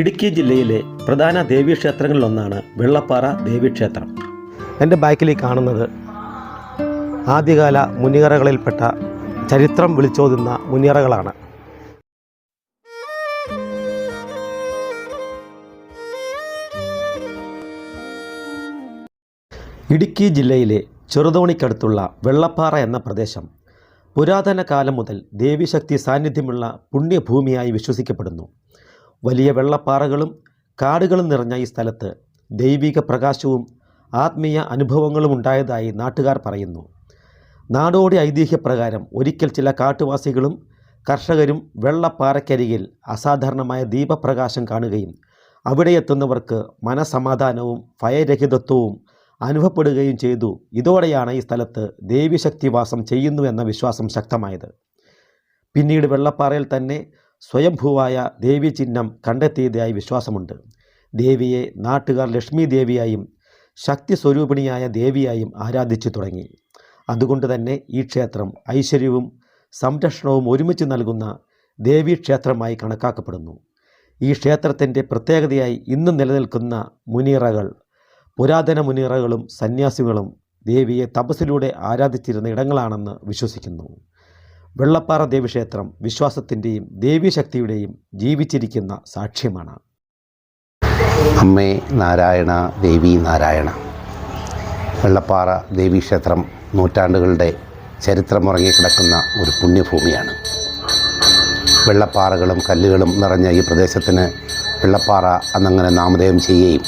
ഇടുക്കി ജില്ലയിലെ പ്രധാന ദേവീക്ഷേത്രങ്ങളിലൊന്നാണ് വെള്ളപ്പാറ ദേവീക്ഷേത്രം. എന്റെ ബാക്കിൽ കാണുന്നത് ആദ്യകാല മുനിയറകളിൽപ്പെട്ട ചരിത്രം വിളിച്ചോതുന്ന മുനിയറകളാണ്. ഇടുക്കി ജില്ലയിലെ ചെറുതോണിക്കടുത്തുള്ള വെള്ളപ്പാറ എന്ന പ്രദേശം പുരാതന കാലം മുതൽ ദേവീശക്തി സാന്നിധ്യമുള്ള പുണ്യഭൂമിയായി വിശ്വസിക്കപ്പെടുന്നു. വലിയ വെള്ളപ്പാറകളും കാടുകളും നിറഞ്ഞ ഈ സ്ഥലത്ത് ദൈവിക പ്രകാശവും ആത്മീയ അനുഭവങ്ങളും ഉണ്ടായതായി നാട്ടുകാർ പറയുന്നു. നാടോടി ഐതിഹ്യപ്രകാരം ഒരിക്കൽ ചില കാട്ടുവാസികളും കർഷകരും വെള്ളപ്പാറയ്ക്കരികിൽ അസാധാരണമായ ദീപപ്രകാശം കാണുകയും അവിടെ എത്തുന്നവർക്ക് മനസമാധാനവും ഭയരഹിതത്വവും അനുഭവപ്പെടുകയും ചെയ്തു. ഇതോടെയാണ് ഈ സ്ഥലത്ത് ദേവിശക്തി വാസം ചെയ്യുന്നു എന്ന വിശ്വാസം ശക്തമായത്. പിന്നീട് വെള്ളപ്പാറയിൽ തന്നെ സ്വയംഭൂവായ ദേവി ചിഹ്നം കണ്ടെത്തിയതായി വിശ്വാസമുണ്ട്. ദേവിയെ നാട്ടുകാർ ലക്ഷ്മി ദേവിയായും ശക്തി സ്വരൂപിണിയായ ദേവിയായും ആരാധിച്ചു തുടങ്ങി. അതുകൊണ്ട് തന്നെ ഈ ക്ഷേത്രം ഐശ്വര്യവും സംരക്ഷണവും ഒരുമിച്ച് നൽകുന്ന ദേവീക്ഷേത്രമായി കണക്കാക്കപ്പെടുന്നു. ഈ ക്ഷേത്രത്തിന്റെ പ്രത്യേകതയായി ഇന്നും നിലനിൽക്കുന്ന മുനീറകൾ പുരാതന മുനീറകളും സന്യാസികളും ദേവിയെ തപസ്സിലൂടെ ആരാധിച്ചിരുന്ന ഇടങ്ങളാണെന്ന് വിശ്വസിക്കുന്നു. വെള്ളപ്പാറ ദേവീക്ഷേത്രം വിശ്വാസത്തിന്റെയും ദേവീശക്തിയുടെയും ജീവിച്ചിരിക്കുന്ന സാക്ഷ്യമാണ്. അമ്മേ നാരായണ ദേവി നാരായണ. വെള്ളപ്പാറ ദേവീക്ഷേത്രം നൂറ്റാണ്ടുകളുടെ ചരിത്രമുറങ്ങിക്കിടക്കുന്ന ഒരു പുണ്യഭൂമിയാണ്. വെള്ളപ്പാറകളും കല്ലുകളും നിറഞ്ഞ ഈ പ്രദേശത്തിന് വെള്ളപ്പാറ എന്നങ്ങനെ നാമധേയം ചെയ്യുകയും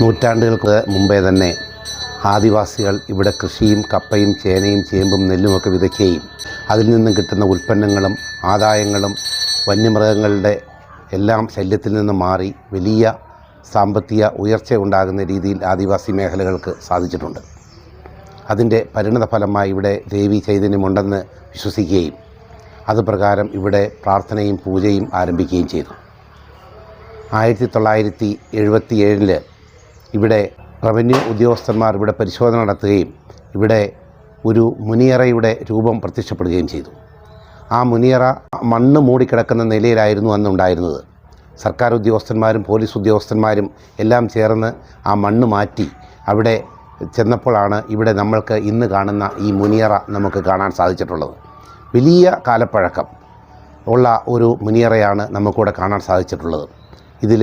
നൂറ്റാണ്ടുകൾക്ക് മുമ്പേ തന്നെ ആദിവാസികൾ ഇവിടെ കൃഷിയും കപ്പയും ചേനയും ചേമ്പും നെല്ലുമൊക്കെ വിതയ്ക്കുകയും അതിൽ നിന്നും കിട്ടുന്ന ഉൽപ്പന്നങ്ങളും ആദായങ്ങളും വന്യമൃഗങ്ങളുടെ എല്ലാം ശല്യത്തിൽ നിന്ന് മാറി വലിയ സാമ്പത്തിക ഉയർച്ച ഉണ്ടാകുന്ന രീതിയിൽ ആദിവാസി മേഖലകൾക്ക് സാധിച്ചിട്ടുണ്ട്. അതിന്റെ പരിണത ഫലമായി ഇവിടെ ദേവി ചൈതന്യമുണ്ടെന്ന് വിശ്വസിക്കുകയും അതുപ്രകാരം ഇവിടെ പ്രാർത്ഥനയും പൂജയും ആരംഭിക്കുകയും ചെയ്തു. ആയിരത്തി തൊള്ളായിരത്തി എഴുപത്തി ഇവിടെ റവന്യൂ ഉദ്യോഗസ്ഥന്മാർ ഇവിടെ പരിശോധന നടത്തുകയും ഇവിടെ ഒരു മുനിയറയുടെ രൂപം പ്രത്യക്ഷപ്പെടുകയും ചെയ്തു. ആ മുനിയറ മണ്ണ് മൂടിക്കിടക്കുന്ന നിലയിലായിരുന്നു അന്നുണ്ടായിരുന്നത്. സർക്കാർ ഉദ്യോഗസ്ഥന്മാരും പോലീസ് ഉദ്യോഗസ്ഥന്മാരും എല്ലാം ചേർന്ന് ആ മണ്ണ് മാറ്റി അവിടെ ചെന്നപ്പോഴാണ് ഇവിടെ നമ്മൾക്ക് ഇന്ന് കാണുന്ന ഈ മുനിയറ നമുക്ക് കാണാൻ സാധിച്ചിട്ടുള്ളത്. വലിയ കാലപ്പഴക്കം ഉള്ള ഒരു മുനിയറയാണ് നമുക്കിവിടെ കാണാൻ സാധിച്ചിട്ടുള്ളത്. ഇതിൽ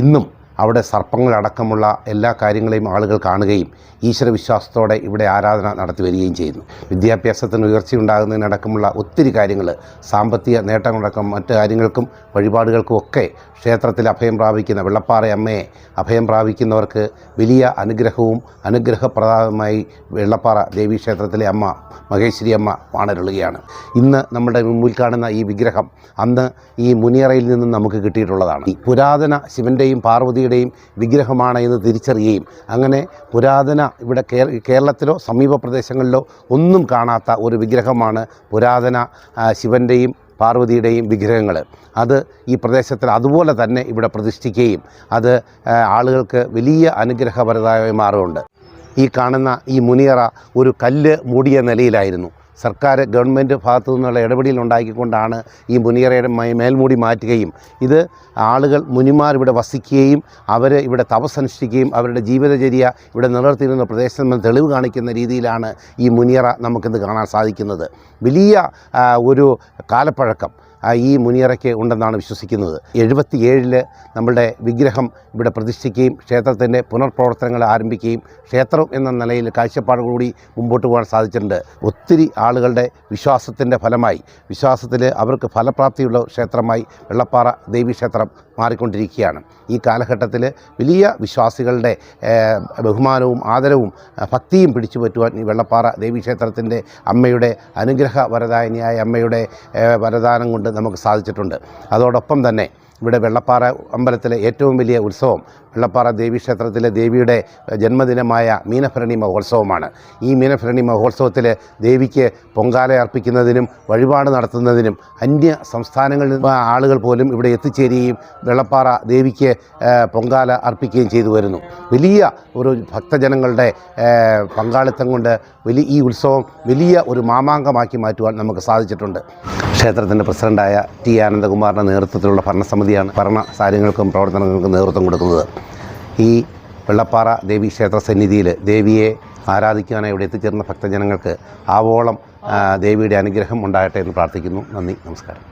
ഇന്നും അവിടെ സർപ്പങ്ങളടക്കമുള്ള എല്ലാ കാര്യങ്ങളെയും ആളുകൾ കാണുകയും ഈശ്വരവിശ്വാസത്തോടെ ഇവിടെ ആരാധന നടത്തി വരികയും ചെയ്യുന്നു. വിദ്യാഭ്യാസത്തിന് ഉയർച്ചയുണ്ടാകുന്നതിനടക്കമുള്ള ഒത്തിരി കാര്യങ്ങൾ സാമ്പത്തിക നേട്ടങ്ങളടക്കം മറ്റു കാര്യങ്ങൾക്കും വഴിപാടുകൾക്കും ഒക്കെ ക്ഷേത്രത്തിൽ അഭയം പ്രാപിക്കുന്ന വെള്ളപ്പാറ അമ്മയെ അഭയം പ്രാപിക്കുന്നവർക്ക് വലിയ അനുഗ്രഹവും അനുഗ്രഹപ്രദമായി വെള്ളപ്പാറ ദേവീക്ഷേത്രത്തിലെ അമ്മ മഹേശ്വരി അമ്മ വാണരുളുകയാണ്. ഇന്ന് നമ്മുടെ മുമ്പിൽ കാണുന്ന ഈ വിഗ്രഹം അന്ന് ഈ മുനിയറയിൽ നിന്നും നമുക്ക് കിട്ടിയിട്ടുള്ളതാണ്. പുരാതന ശിവന്റെയും പാർവതിയുടെയും വിഗ്രഹമാണ് എന്ന് തിരിച്ചറിയുകയും അങ്ങനെ പുരാതന ഇവിടെ കേരളത്തിലോ സമീപ പ്രദേശങ്ങളിലോ ഒന്നും കാണാത്ത ഒരു വിഗ്രഹമാണ് പുരാതന ശിവന്റെയും പാർവതിയുടെയും വിഗ്രഹങ്ങൾ. അത് ഈ പ്രദേശത്തിൽ അതുപോലെ തന്നെ ഇവിടെ പ്രതിഷ്ഠിക്കുകയും അത് ആളുകൾക്ക് വലിയ അനുഗ്രഹപരതായി മാറുന്നുണ്ട്. ഈ കാണുന്ന ഈ മുനിയറ ഒരു കല്ല് മൂടിയ നിലയിലായിരുന്നു. സർക്കാർ ഗവൺമെന്റ് ഭാഗത്തു നിന്നുള്ള ഇടപെടൽ ഉണ്ടാക്കിക്കൊണ്ടാണ് ഈ മുനിയറയുടെ മേൽമൂടി മാറ്റുകയും. ഇത് ആളുകൾ മുനിമാർ ഇവിടെ വസിക്കുകയും അവർ ഇവിടെ തപസ്സനുഷ്ഠിക്കുകയും അവരുടെ ജീവിതചര്യ ഇവിടെ നിലനിർത്തിയിരുന്ന പ്രദേശത്ത് തെളിവ് കാണിക്കുന്ന രീതിയിലാണ് ഈ മുനിയറ നമുക്കിന്ന് കാണാൻ സാധിക്കുന്നത്. വലിയ ഒരു കാലപ്പഴക്കം. ഈ മുനിയറയ്ക്ക് ഉണ്ടെന്നാണ് വിശ്വസിക്കുന്നത്. എഴുപത്തിയേഴിൽ നമ്മളുടെ വിഗ്രഹം ഇവിടെ പ്രതിഷ്ഠിക്കുകയും ക്ഷേത്രത്തിന്റെ പുനർപ്രവർത്തനങ്ങൾ ആരംഭിക്കുകയും ക്ഷേത്രം എന്ന നിലയിൽ കാഴ്ചപ്പാടുകൂടി മുമ്പോട്ട് പോകാൻ സാധിച്ചിട്ടുണ്ട്. ഒത്തിരി ആളുകളുടെ വിശ്വാസത്തിന്റെ ഫലമായി വിശ്വാസത്തിൽ അവർക്ക് ഫലപ്രാപ്തിയുള്ള ക്ഷേത്രമായി വെള്ളപ്പാറ ദേവീക്ഷേത്രം മാറിക്കൊണ്ടിരിക്കുകയാണ്. ഈ കാലഘട്ടത്തിൽ വലിയ വിശ്വാസികളുടെ ബഹുമാനവും ആദരവും ഭക്തിയും പിടിച്ചു പറ്റുവാൻ ഈ വെള്ളപ്പാറ ദേവീക്ഷേത്രത്തിന്റെ അമ്മയുടെ അനുഗ്രഹ വരദായനിയായ അമ്മയുടെ വരദാനം കൊണ്ട് നമുക്ക് സാധിച്ചിട്ടുണ്ട്. അതോടൊപ്പം തന്നെ ഇവിടെ വെള്ളപ്പാറ അമ്പലത്തിലെ ഏറ്റവും വലിയ ഉത്സവം വെള്ളപ്പാറ ദേവീക്ഷേത്രത്തിലെ ദേവിയുടെ ജന്മദിനമായ മീനഭരണി മഹോത്സവമാണ്. ഈ മീനഭരണി മഹോത്സവത്തിൽ ദേവിക്ക് പൊങ്കാല അർപ്പിക്കുന്നതിനും വഴിപാട് നടത്തുന്നതിനും അന്യ സംസ്ഥാനങ്ങളിൽ ആളുകൾ പോലും ഇവിടെ എത്തിച്ചേരുകയും വെള്ളപ്പാറ ദേവിക്ക് പൊങ്കാല അർപ്പിക്കുകയും ചെയ്തു വരുന്നു. വലിയ ഒരു ഭക്തജനങ്ങളുടെ പങ്കാളിത്തം കൊണ്ട് വലിയ ഈ ഉത്സവം വലിയ ഒരു മാമാങ്കമാക്കി മാറ്റുവാൻ നമുക്ക് സാധിച്ചിട്ടുണ്ട്. ക്ഷേത്രത്തിന്റെ പ്രസിഡന്റായ ടി ആനന്ദകുമാറിന്റെ നേതൃത്വത്തിലുള്ള ഭരണസമിതിയാണ് ഭരണ കാര്യങ്ങൾക്കും പ്രവർത്തനങ്ങൾക്കും നേതൃത്വം കൊടുക്കുന്നത്. ഈ വെള്ളപ്പാറ ദേവി ക്ഷേത്ര സന്നിധിയിൽ ദേവിയെ ആരാധിക്കാനായി ഇവിടെ എത്തിച്ചേർന്ന ഭക്തജനങ്ങൾക്ക് ആവോളം ദേവിയുടെ അനുഗ്രഹം ഉണ്ടാകട്ടെ എന്ന് പ്രാർത്ഥിക്കുന്നു. നന്ദി നമസ്കാരം.